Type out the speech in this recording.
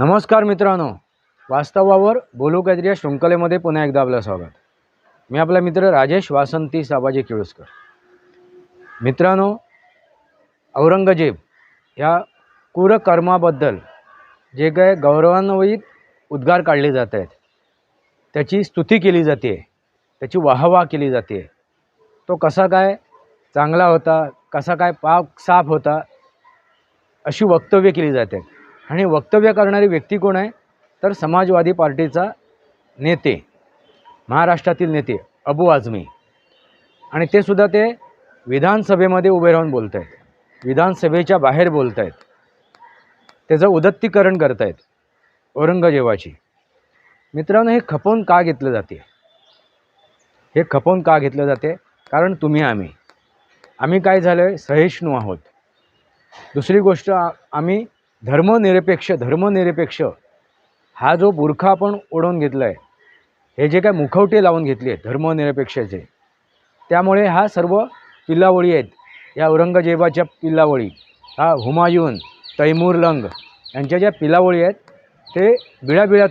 नमस्कार मित्रांनो. वास्तवावर बोलू काहीतरी या शृंखलेमध्ये पुन्हा एकदा आपलं स्वागत. मी आपला मित्र राजेश वासंती साबाजी केळुसकर. मित्रांनो औरंगजेब ह्या कुरकर्माबद्दल जे काय गौरवान्वित उद्गार काढले जात आहेत त्याची स्तुती केली जाते त्याची वाहवा केली जाते. तो कसा काय चांगला होता कसा काय पाक साफ होता अशी वक्तव्य केली जाते. आणि वक्तव्य करणारी व्यक्ती कोण आहे? तर समाजवादी पार्टीचा नेते महाराष्ट्रातील नेते अबू आझमी. आणि ते सुद्धा ते विधानसभेमध्ये उभे राहून बोलत आहेत विधानसभेच्या बाहेर बोलत आहेत त्याचं उदत्तीकरण करत आहेत औरंगजेबाची. मित्रांनो हे खपवून का घेतलं जाते? हे खपवून का घेतलं जाते? कारण तुम्ही आम्ही. आम्ही काय झालं आहे सहिष्णू आहोत. दुसरी गोष्ट आ- आम्ही धर्मनिरपेक्ष धर्मनिरपेक्ष. हा जो बुरखा आपण ओढवून घेतला आहे हे जे काय मुखवटे लावून घेतले आहेत धर्मनिरपेक्षाचे त्यामुळे हा सर्व पिल्लावळी आहेत. या औरंगजेबाच्या पिल्लावळी हा हुमायून तैमूर लंग यांच्या ज्या पिलावळी आहेत ते बिळाबिळात